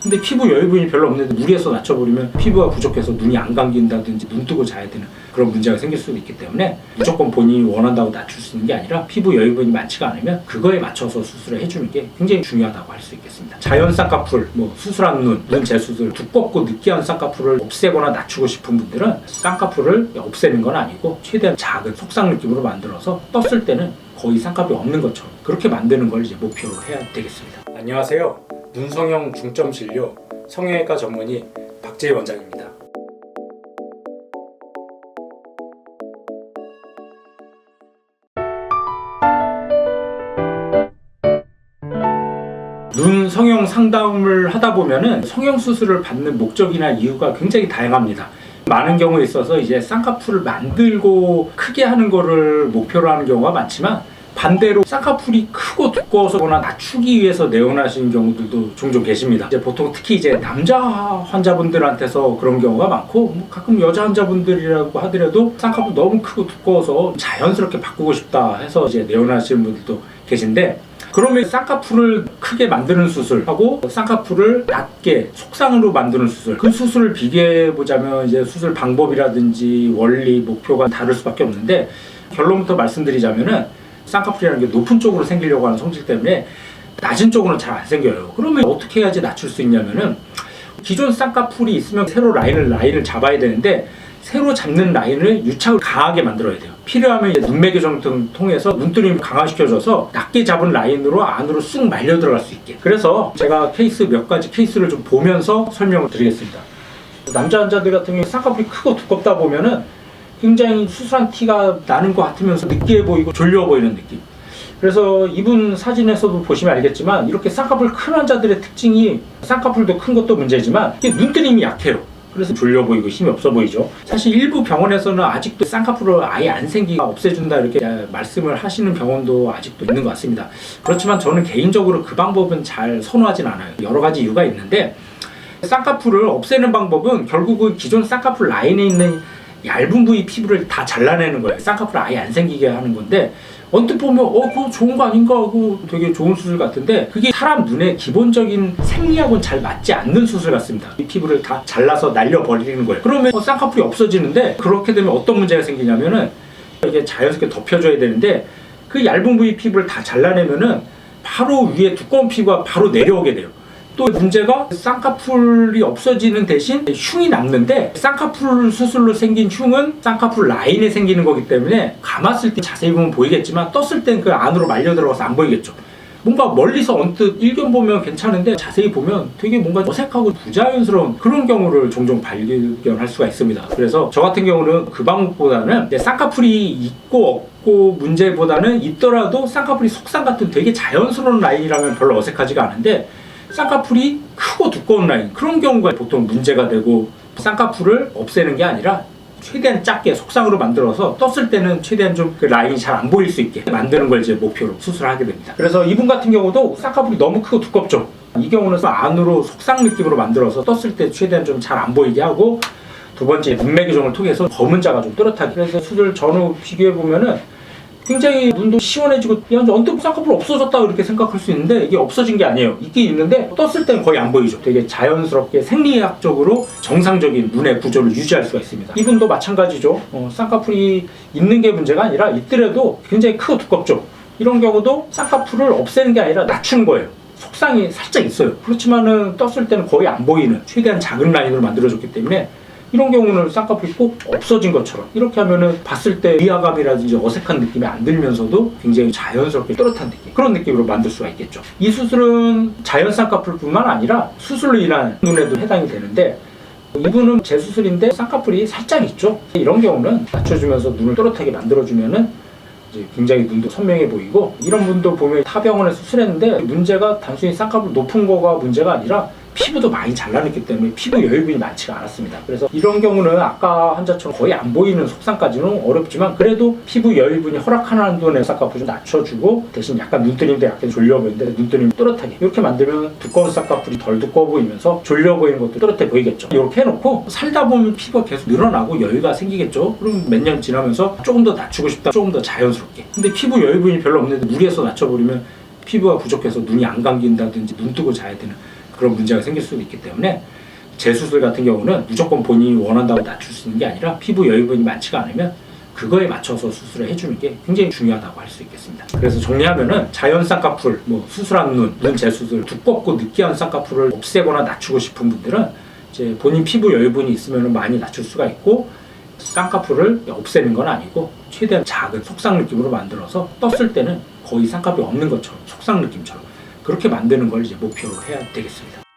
근데 피부 여유분이 별로 없는데 무리해서 낮춰버리면 피부가 부족해서 눈이 안 감긴다든지 눈 뜨고 자야 되는 그런 문제가 생길 수도 있기 때문에 무조건 본인이 원한다고 낮출 수 있는 게 아니라 피부 여유분이 많지가 않으면 그거에 맞춰서 수술을 해주는 게 굉장히 중요하다고 할 수 있겠습니다. 자연 쌍꺼풀, 뭐 수술한 눈, 눈 재수술, 두껍고 느끼한 쌍꺼풀을 없애거나 낮추고 싶은 분들은 쌍꺼풀을 없애는 건 아니고 최대한 작은 속상 느낌으로 만들어서 떴을 때는 거의 쌍꺼풀이 없는 것처럼 그렇게 만드는 걸 이제 목표로 해야 되겠습니다. 안녕하세요. 눈성형 중점 진료 성형외과 전문의 박재희 원장입니다. 눈 성형 상담을 하다 보면은 성형 수술을 받는 목적이나 이유가 굉장히 다양합니다. 많은 경우에 있어서 이제 쌍꺼풀을 만들고 크게 하는 거를 목표로 하는 경우가 많지만 반대로 쌍꺼풀이 크고 두꺼워서거나 낮추기 위해서 내원하시는 경우들도 종종 계십니다. 이제 보통 특히 이제 남자 환자분들한테서 그런 경우가 많고 뭐 가끔 여자 환자분들이라고 하더라도 쌍꺼풀 너무 크고 두꺼워서 자연스럽게 바꾸고 싶다 해서 이제 내원하시는 분들도 계신데 그러면 쌍꺼풀을 크게 만드는 수술하고 쌍꺼풀을 낮게 속상으로 만드는 수술 그 수술을 비교해 보자면 이제 수술 방법이라든지 원리 목표가 다를 수밖에 없는데 결론부터 말씀드리자면은 쌍꺼풀이라는 게 높은 쪽으로 생기려고 하는 성질 때문에 낮은 쪽으로는 잘 안 생겨요. 그러면 어떻게 해야지 낮출 수 있냐면은 기존 쌍꺼풀이 있으면 새로 라인을 라인을 잡아야 되는데 새로 잡는 라인을 유착을 강하게 만들어야 돼요. 필요하면 이제 눈매 교정 등 통해서 눈뜨림 강화시켜줘서 낮게 잡은 라인으로 안으로 쑥 말려 들어갈 수 있게. 그래서 제가 케이스 몇 가지 케이스를 좀 보면서 설명을 드리겠습니다. 남자 환자들 같은 경우 쌍꺼풀이 크고 두껍다 보면은 굉장히 수술한 티가 나는 것 같으면서 느끼해 보이고 졸려 보이는 느낌. 그래서 이분 사진에서도 보시면 알겠지만 이렇게 쌍꺼풀 큰 환자들의 특징이 쌍꺼풀도 큰 것도 문제지만 이게 눈뜨림이 약해요. 그래서 졸려 보이고 힘이 없어 보이죠. 사실 일부 병원에서는 아직도 쌍꺼풀을 아예 안 생기게 없애준다 이렇게 말씀을 하시는 병원도 아직도 있는 것 같습니다. 그렇지만 저는 개인적으로 그 방법은 잘 선호하진 않아요. 여러 가지 이유가 있는데 쌍꺼풀을 없애는 방법은 결국은 기존 쌍꺼풀 라인에 있는 얇은 부위 피부를 다 잘라내는 거예요. 쌍꺼풀 아예 안 생기게 하는 건데 언뜻 보면 어 그거 좋은 거 아닌가 하고 되게 좋은 수술 같은데 그게 사람 눈에 기본적인 생리하고는 잘 맞지 않는 수술 같습니다. 이 피부를 다 잘라서 날려버리는 거예요. 그러면 어, 쌍꺼풀이 없어지는데 그렇게 되면 어떤 문제가 생기냐면은 이게 자연스럽게 덮여줘야 되는데 그 얇은 부위 피부를 다 잘라내면은 바로 위에 두꺼운 피부가 바로 내려오게 돼요. 또 문제가 쌍꺼풀이 없어지는 대신 흉이 남는데 쌍꺼풀 수술로 생긴 흉은 쌍꺼풀 라인에 생기는 거기 때문에 감았을 때 자세히 보면 보이겠지만 떴을 땐 그 안으로 말려 들어가서 안 보이겠죠. 뭔가 멀리서 언뜻 일견 보면 괜찮은데 자세히 보면 되게 뭔가 어색하고 부자연스러운 그런 경우를 종종 발견할 수가 있습니다. 그래서 저 같은 경우는 그 방법보다는 쌍꺼풀이 있고 없고 문제보다는 있더라도 쌍꺼풀이 속상 같은 되게 자연스러운 라인이라면 별로 어색하지가 않은데 쌍꺼풀이 크고 두꺼운 라인 그런 경우가 보통 문제가 되고 쌍꺼풀을 없애는 게 아니라 최대한 작게 속상으로 만들어서 떴을 때는 최대한 좀 그 라인이 잘 안 보일 수 있게 만드는 걸 이제 목표로 수술을 하게 됩니다. 그래서 이분 같은 경우도 쌍꺼풀이 너무 크고 두껍죠. 이 경우는 안으로 속상 느낌으로 만들어서 떴을 때 최대한 좀 잘 안 보이게 하고 두 번째 눈매 교정을 통해서 검은 자가 좀 또렷하게 그래서 수술 전후 비교해 보면은 굉장히 눈도 시원해지고 야, 언뜻 쌍꺼풀 없어졌다 이렇게 생각할 수 있는데 이게 없어진 게 아니에요. 있긴 있는데 떴을 때는 거의 안 보이죠. 되게 자연스럽게 생리학적으로 정상적인 눈의 구조를 유지할 수가 있습니다. 이분도 마찬가지죠. 어, 쌍꺼풀이 있는 게 문제가 아니라 있더라도 굉장히 크고 두껍죠. 이런 경우도 쌍꺼풀을 없애는 게 아니라 낮추는 거예요. 속상이 살짝 있어요. 그렇지만은 떴을 때는 거의 안 보이는 최대한 작은 라인으로 만들어졌기 때문에 이런 경우는 쌍꺼풀이 꼭 없어진 것처럼 이렇게 하면은 봤을 때 위화감이라든지 어색한 느낌이 안 들면서도 굉장히 자연스럽게 또렷한 느낌 그런 느낌으로 만들 수가 있겠죠. 이 수술은 자연 쌍꺼풀뿐만 아니라 수술로 인한 눈에도 해당이 되는데 이분은 재수술인데 쌍꺼풀이 살짝 있죠? 이런 경우는 낮춰주면서 눈을 또렷하게 만들어주면은 굉장히 눈도 선명해 보이고 이런 분도 보면 타 병원에 수술했는데 문제가 단순히 쌍꺼풀 높은 거가 문제가 아니라 피부도 많이 잘라냈기 때문에 피부 여유분이 많지가 않았습니다. 그래서 이런 경우는 아까 환자처럼 거의 안 보이는 속상까지는 어렵지만 그래도 피부 여유분이 허락하는 한도의 쌍꺼풀 좀 낮춰주고 대신 약간 눈뜨림도 약간 졸려 보이는데 눈뜨림 또렷하게 이렇게 만들면 두꺼운 쌍꺼풀이 덜 두꺼워 보이면서 졸려 보이는 것도 또렷해 보이겠죠. 이렇게 해놓고 살다 보면 피부가 계속 늘어나고 여유가 생기겠죠. 그럼 몇 년 지나면서 조금 더 낮추고 싶다, 조금 더 자연스럽게. 근데 피부 여유분이 별로 없는데 무리해서 낮춰버리면 피부가 부족해서 눈이 안 감긴다든지 눈 뜨고 자야 되는 그런 문제가 생길 수도 있기 때문에 재수술 같은 경우는 무조건 본인이 원한다고 낮출 수 있는 게 아니라 피부 여유분이 많지가 않으면 그거에 맞춰서 수술을 해주는 게 굉장히 중요하다고 할 수 있겠습니다. 그래서 정리하면은 자연 쌍꺼풀, 뭐 수술한 눈, 눈 재수술, 두껍고 느끼한 쌍꺼풀을 없애거나 낮추고 싶은 분들은 이제 본인 피부 여유분이 있으면 많이 낮출 수가 있고 쌍꺼풀을 없애는 건 아니고 최대한 작은 속상 느낌으로 만들어서 떴을 때는 거의 쌍꺼풀이 없는 것처럼 속상 느낌처럼 그렇게 만드는 걸 이제 목표로 해야 되겠습니다.